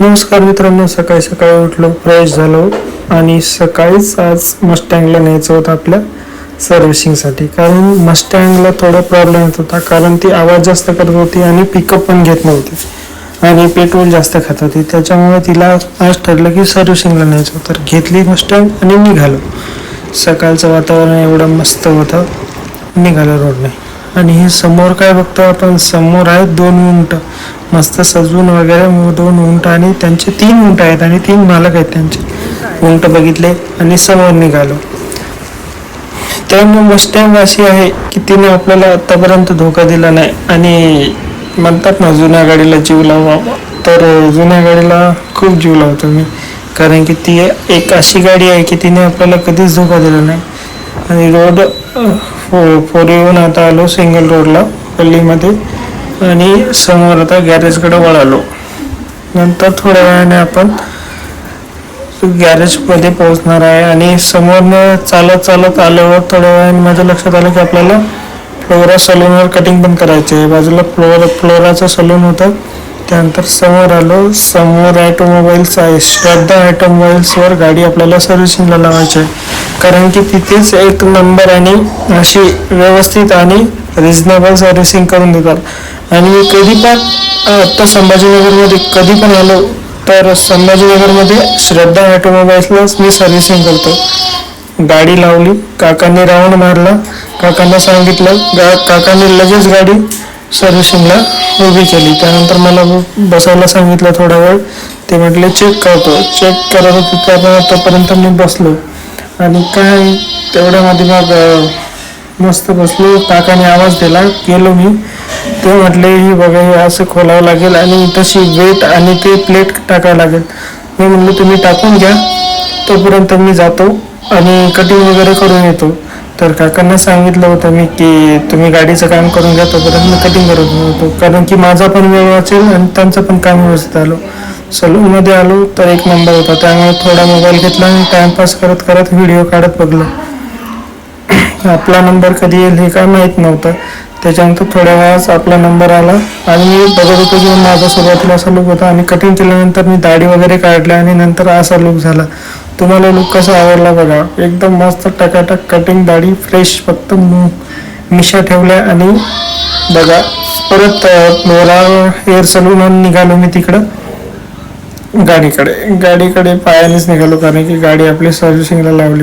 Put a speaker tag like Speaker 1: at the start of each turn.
Speaker 1: नमस्कार मित्रांनो सकाळी सकाळी उठलो फ्रेश झालो आणि सकाळीच आज मस्टँगला न्यायचं होतं आपल्या सर्व्हिसिंगसाठी कारण मस्टँगला थोडा प्रॉब्लेम येत होता कारण ती आवाज जास्त करत होती आणि पिकअप पण घेत नव्हती. आणि पेट्रोल जास्त खात होती. त्याच्यामुळे तिला आज ठरलं की सर्व्हिसिंगला न्यायचं. तर घेतली मस्टँग आणि निघालो. सकाळचं वातावरण एवढं मस्त होतं. निघालो रोडने आणि हे समोर काय बघतो आपण? समोर आहेत दोन उंट. मस्त सजवून वगैरे दोन उंट आणि त्यांचे तीन उंट आहेत आणि तीन मालक आहेत त्यांचे. उंट बघितले आणि समोर निघालो. त्यामुळे मस्टँग अशी आहे की तिने आपल्याला आतापर्यंत धोका दिला नाही. आणि म्हणतात ना जुन्या गाडीला जीव लावा. तर जुन्या गाडीला खूप जीव लावतो मी. कारण की ती एक अशी गाडी आहे की तिने आपल्याला कधीच धोका दिला नाही. आणि रोड फोर येऊन आता आलो सिंगल रोडला गल्लीमध्ये. आणि समोर आता गॅरेजकडे वळालो. नंतर थोड्या वेळाने आपण गॅरेजमध्ये पोहोचणार आहे. आणि समोरनं चालत चालत आल्यावर थोड्या वेळाने माझ्या लक्षात आलं की आपल्याला फ्लोरा सलूनवर कटिंग पण करायची आहे बाजूला फ्लोरा फ्लोराचं सलून होतं. त्यानंतर समोर आलो. समोर ॲटोमोबाईल्स आहे. श्रद्धा ॲटोमोबाईल्सवर गाडी आपल्याला सर्व्हिसिंगला लावायची आहे. कारण की तिथेच एक नंबर आणि अशी व्यवस्थित आणि रिजनेबल सर्व्हिसिंग करून देतात. आणि मी कधी पण आत्ता संभाजीनगरमध्ये कधी पण आलो तर संभाजीनगरमध्ये श्रद्धा ऑटोमोबाईल्सलाच मी सर्व्हिसिंग करतो. गाडी लावली काकांनी राऊंड मारला काकांना सांगितलं गा काकांनी लगेच गाडी सर्व्हिसिंगला उभी केली. त्यानंतर मला बसायला सांगितलं थोडा वेळ. ते म्हटले चेक करतो. चेक करत होते त्यापर्यंत मी बसलो. आणि काय तेवढ्यामध्ये मग मस्त बसलो काकाने आवाज दिला गेलो मी. ते म्हटले ही बघा हे असं खोलावं लागेल आणि तशी वेट आणि ते प्लेट टाकावं लागेल. मी म्हणलो तुम्ही टाकून घ्या तोपर्यंत मी जातो आणि कटिंग वगैरे करून येतो. तर काकांना सांगितलं होतं मी की तुम्ही गाडीचं काम करून घ्या तोपर्यंत मी कटिंग करत होतो कारण की माझा पण वेळ वाचेल आणि त्यांचं पण काम व्यवस्थित आलं. सलूनमध्ये आलो तर एक नंबर होता. त्यामुळे थोडा मोबाईल घेतला आणि टाइमपास करत करत व्हिडिओ काढत बघलो. आपला नंबर कधी येईल हे काय माहीत नव्हतं. त्याच्यानंतर थोड्या वेळाच आपला नंबर आला आणि मी बघत होतो की माझा सुरुवातीला असा लुक होता आणि कटिंग केल्यानंतर मी दाढी वगैरे काढल्या आणि नंतर असा लुक झाला. तुम्हाला लुक कसा आवडला बघा. एकदम मस्त टकाटक कटिंग दाढी फ्रेश फक्त मिशा ठेवल्या आणि बघा परत मोरा हेअर सलून निघालो मी तिकडं. गाडीकडे गाडीकडे पायानेच निघालो कारण की गाडी आपली सर्व्हिसिंगला लावली